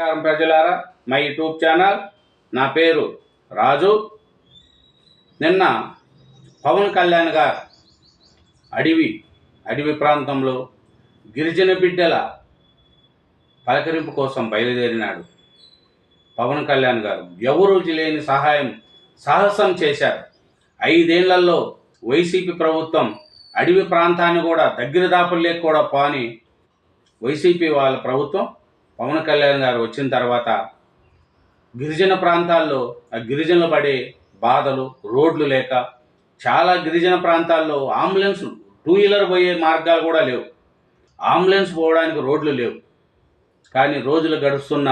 నమస్కారం ప్రజలారా. మా యూట్యూబ్ ఛానల్ నా పేరు రాజు. నిన్న పవన్ కళ్యాణ్ గారు అడవి అడవి ప్రాంతంలో గిరిజన బిడ్డల పలకరింపు కోసం బయలుదేరినాడు పవన్ కళ్యాణ్ గారు. ఎవరు లేని సహాయం సాహసం చేశారు. ఐదేళ్ళలో వైసీపీ ప్రభుత్వం అడవి ప్రాంతాన్ని కూడా దగ్గర దాపులే కూడా పోని వైసీపీ వాళ్ళ ప్రభుత్వం పవన్ కళ్యాణ్ గారు వచ్చిన తర్వాత గిరిజన ప్రాంతాల్లో ఆ గిరిజనులు పడే బాధలు రోడ్లు లేక చాలా గిరిజన ప్రాంతాల్లో అంబులెన్స్ టూ వీలర్ పోయే మార్గాలు కూడా లేవు. అంబులెన్స్ పోవడానికి రోడ్లు లేవు. కానీ రోజులు గడుస్తున్న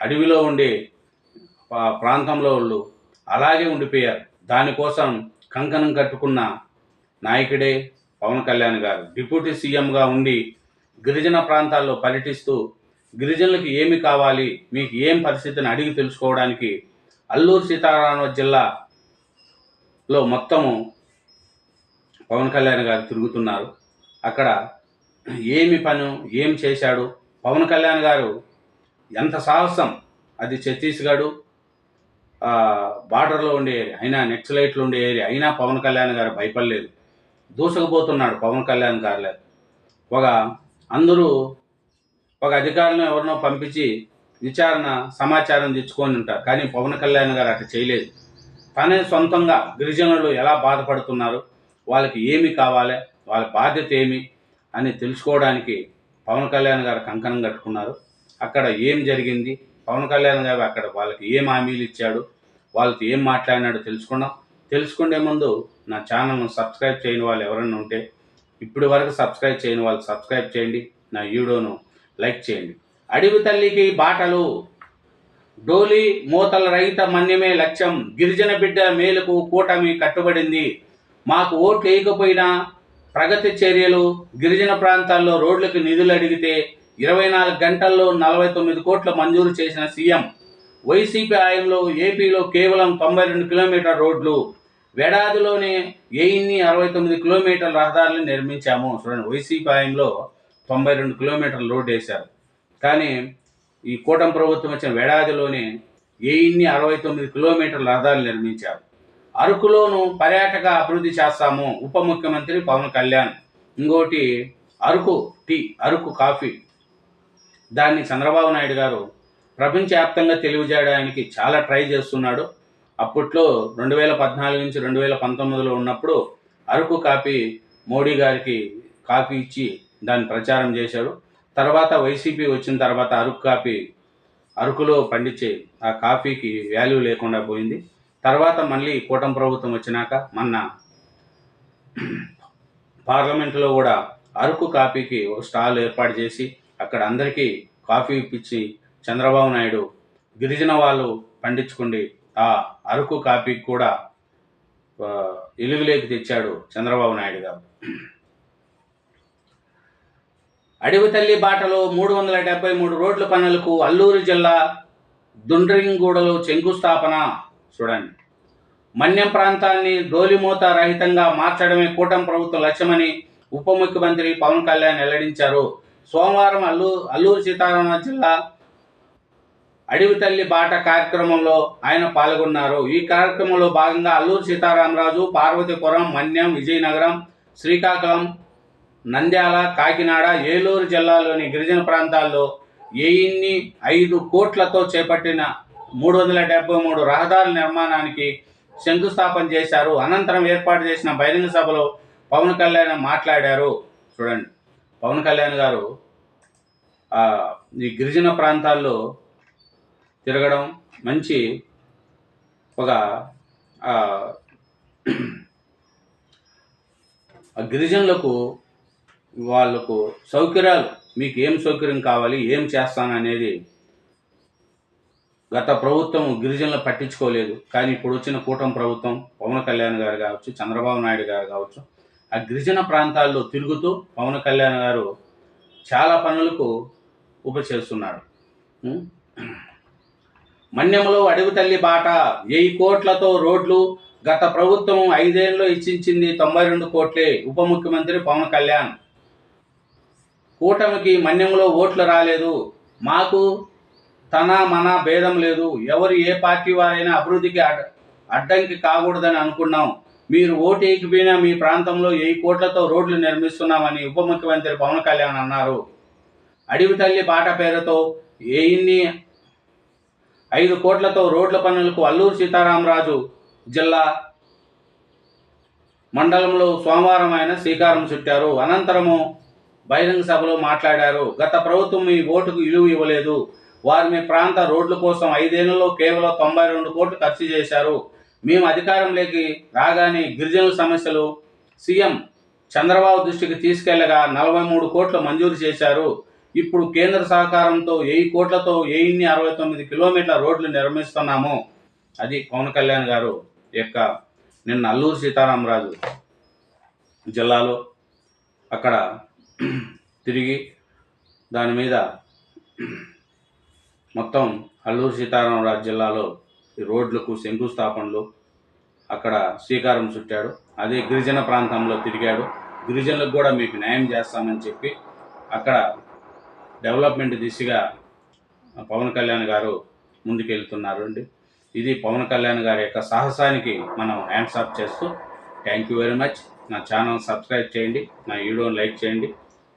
అడవిలో ఉండే ప్రాంతంలో వాళ్ళు అలాగే ఉండిపోయారు. దానికోసం కంకణం కట్టుకున్న నాయకుడే పవన్ కళ్యాణ్ గారు. డిప్యూటీ సీఎంగా ఉండి గిరిజన ప్రాంతాల్లో పర్యటిస్తూ గిరిజనులకు ఏమి కావాలి? మీకు ఏం పరిస్థితిని అడిగి తెలుసుకోవడానికి అల్లూరు సీతారామ జిల్లాలో మొత్తము పవన్ కళ్యాణ్ గారు తిరుగుతున్నారు. అక్కడ ఏమి పను ఏం చేశాడు? పవన్ కళ్యాణ్ గారు ఎంత సాహసం? అది ఛత్తీస్గఢ్ బార్డర్లో ఉండే ఏరియా. అయినా నెక్సలైట్లు ఉండే ఏరియా. అయినా పవన్ కళ్యాణ్ గారు భయపడలేదు. దూసుకుపోతున్నాడు పవన్ కళ్యాణ్ గారు ఒక అందరూ ఒక అధికారులను ఎవరినో పంపించి విచారణ సమాచారం తెచ్చుకొని ఉంటారు. కానీ పవన్ కళ్యాణ్ గారు అట్లా చేయలేదు. తనే సొంతంగా గిరిజనులు ఎలా బాధపడుతున్నారు వాళ్ళకి ఏమి కావాలి వాళ్ళ బాధ్యత ఏమి అని తెలుసుకోవడానికి పవన్ కళ్యాణ్ గారు కంకణం కట్టుకున్నారు. అక్కడ ఏం జరిగింది పవన్ కళ్యాణ్ గారు అక్కడ వాళ్ళకి ఏం హామీలు ఇచ్చాడు వాళ్ళతో ఏం మాట్లాడినాడో తెలుసుకున్నాం. తెలుసుకునే ముందు నా ఛానల్ను సబ్స్క్రైబ్ చేయని వాళ్ళు ఎవరైనా ఉంటే ఇప్పటి వరకు సబ్స్క్రైబ్ చేయని వాళ్ళు సబ్స్క్రైబ్ చేయండి. నా వీడియోను లైక్ చేయండి. అడవి తల్లికి బాటలు. డోలి మూతల రహిత మన్యమే లక్ష్యం. గిరిజన బిడ్డ మేలుకు కూటమి కట్టుబడింది. మాకు ఓట్లు వేయకపోయినా ప్రగతి చర్యలు గిరిజన ప్రాంతాల్లో రోడ్లకు నిధులు అడిగితే ఇరవై నాలుగు గంటల్లో నలభై తొమ్మిది కోట్ల మంజూరు చేసిన సీఎం. వైసీపీ ఆయంలో ఏపీలో కేవలం తొంభై రెండు కిలోమీటర్ రోడ్లు. వేడాదిలోనే ఎయిన్ని అరవై తొమ్మిది కిలోమీటర్ల రహదారులు నిర్మించాము. చూడండి వైసీపీ ఆయంలో తొంభై రెండు కిలోమీటర్ల రోడ్డు వేశారు. కానీ ఈ కూటమి ప్రభుత్వం వచ్చిన వేడాదిలోనే వెయ్యిన్ని అరవై తొమ్మిది కిలోమీటర్ల రహదారులు నిర్మించారు. అరకులోను పర్యాటక అభివృద్ధి చేస్తాము ఉప ముఖ్యమంత్రి పవన్ కళ్యాణ్. ఇంకోటి అరకు టీ అరకు కాఫీ. దాన్ని చంద్రబాబు నాయుడు గారు ప్రపంచవ్యాప్తంగా తెలియజేయడానికి చాలా ట్రై చేస్తున్నాడు. అప్పట్లో రెండు వేల పద్నాలుగు నుంచి రెండు వేల పంతొమ్మిదిలో ఉన్నప్పుడు అరకు కాఫీ మోడీ గారికి కాఫీ ఇచ్చి దాన్ని ప్రచారం చేశాడు తర్వాత వైసీపీ వచ్చిన తర్వాత అరకు కాఫీ అరకులో పండించే ఆ కాఫీకి వాల్యూ లేకుండా పోయింది. తర్వాత మళ్ళీ కూటమి ప్రభుత్వం వచ్చినాక మొన్న పార్లమెంటులో కూడా అరకు కాఫీకి ఒక స్టాల్ ఏర్పాటు చేసి అక్కడ అందరికీ కాఫీ ఇప్పించి చంద్రబాబు నాయుడు గిరిజన వాళ్ళు పండించుకుండి ఆ అరకు కాఫీకి కూడా ఆ, తెచ్చాడు చంద్రబాబు నాయుడు గారు. అడవి తల్లి బాటలో మూడు వందల డెబ్బై మూడు రోడ్ల పనులకు అల్లూరు జిల్లా దుండ్రింగూడలో శంకుస్థాపన. చూడండి. మన్యం ప్రాంతాన్ని డోలిమూత రహితంగా మార్చడమే కూటమి ప్రభుత్వ లక్ష్యమని ఉప ముఖ్యమంత్రి పవన్ కళ్యాణ్ వెల్లడించారు. సోమవారం అల్లు అల్లూరు సీతారామ జిల్లా అడవి తల్లి బాట కార్యక్రమంలో ఆయన పాల్గొన్నారు. ఈ కార్యక్రమంలో భాగంగా అల్లూరు సీతారామరాజు పార్వతీపురం మన్యం విజయనగరం శ్రీకాకుళం నంద్యాల కాకినాడ ఏలూరు జిల్లాలోని గిరిజన ప్రాంతాల్లో ఎయిన్ని ఐదు కోట్లతో చేపట్టిన మూడు వందల డెబ్బై మూడు రహదారుల నిర్మాణానికి శంకుస్థాపన చేశారు. అనంతరం ఏర్పాటు చేసిన బహిరంగ సభలో పవన్ కళ్యాణ్ మాట్లాడారు. చూడండి. పవన్ కళ్యాణ్ గారు ఈ గిరిజన ప్రాంతాల్లో తిరగడం మంచి ఒక గిరిజనులకు వాళ్ళకు సౌకర్యాలు మీకు ఏం సౌకర్యం కావాలి ఏం చేస్తాను అనేది గత ప్రభుత్వం గిరిజనులు పట్టించుకోలేదు. కానీ ఇప్పుడు వచ్చిన కూటమి ప్రభుత్వం పవన్ కళ్యాణ్ గారు కావచ్చు చంద్రబాబు నాయుడు గారు కావచ్చు ఆ గిరిజన ప్రాంతాల్లో తిరుగుతూ పవన్ కళ్యాణ్ గారు చాలా పనులకు ఉప చేస్తున్నాడు ఉం? మన్యంలో అడవి తల్లి బాట వెయ్యి కోట్లతో రోడ్లు గత ప్రభుత్వం ఐదేళ్ళలో ఇచ్చించింది తొంభై రెండు కోట్లే ఉప ముఖ్యమంత్రి పవన్ కళ్యాణ్. కూటమికి మన్యంలో ఓట్లు రాలేదు. మాకు తన మన భేదం లేదు. ఎవరు ఏ పార్టీ వారైనా అభివృద్ధికి అడ్ అడ్డంకి కాకూడదని అనుకున్నాం. మీరు ఓటు వేయకపోయినా మీ ప్రాంతంలో వెయ్యి కోట్లతో రోడ్లు నిర్మిస్తున్నామని ఉప ముఖ్యమంత్రి పవన్ కళ్యాణ్ అన్నారు. అడవి తల్లి పాట పేరుతో ఎన్ని ఐదు కోట్లతో రోడ్ల పనులకు అల్లూరు సీతారామరాజు జిల్లా మండలంలో సోమవారం ఆయన శ్రీకారం చుట్టారు. అనంతరము బహిరంగ సభలో మాట్లాడారు. గత ప్రభుత్వం మీ ఓటుకు విలువ ఇవ్వలేదు. వారు మీ ప్రాంత రోడ్ల కోసం ఐదేళ్ళలో కేవలం తొంభై రెండు కోట్లు ఖర్చు చేశారు. మేము అధికారంలోకి రాగానే గిరిజనుల సమస్యలు సీఎం చంద్రబాబు దృష్టికి తీసుకెళ్ళగా నలభై మూడు కోట్లు మంజూరు చేశారు. ఇప్పుడు కేంద్ర సహకారంతో వెయ్యి కోట్లతో వెయ్యిన్ని అరవై తొమ్మిది కిలోమీటర్ల రోడ్లు నిర్మిస్తున్నాము. అది పవన్ కళ్యాణ్ గారు యొక్క నిన్న అల్లూరు సీతారామరాజు జిల్లాలో అక్కడ తిరిగి దాని మీద మొత్తం అల్లూరు సీతారామరాజు జిల్లాలో ఈ రోడ్లకు శంకుస్థాపనలు అక్కడ శ్రీకారం చుట్టాడు. అదే గిరిజన ప్రాంతంలో తిరిగాడు. గిరిజనులకు కూడా మీకు న్యాయం చేస్తామని చెప్పి అక్కడ డెవలప్మెంట్ దిశగా పవన్ కళ్యాణ్ గారు ముందుకెళ్తున్నారు అండి. ఇది పవన్ కళ్యాణ్ గారి యొక్క సాహసానికి మనం హ్యాండ్స్ ఆఫ్ చేస్తూ థ్యాంక్ యూ వెరీ మచ్. నా ఛానల్ సబ్స్క్రైబ్ చేయండి. నా వీడియోని లైక్ చేయండి.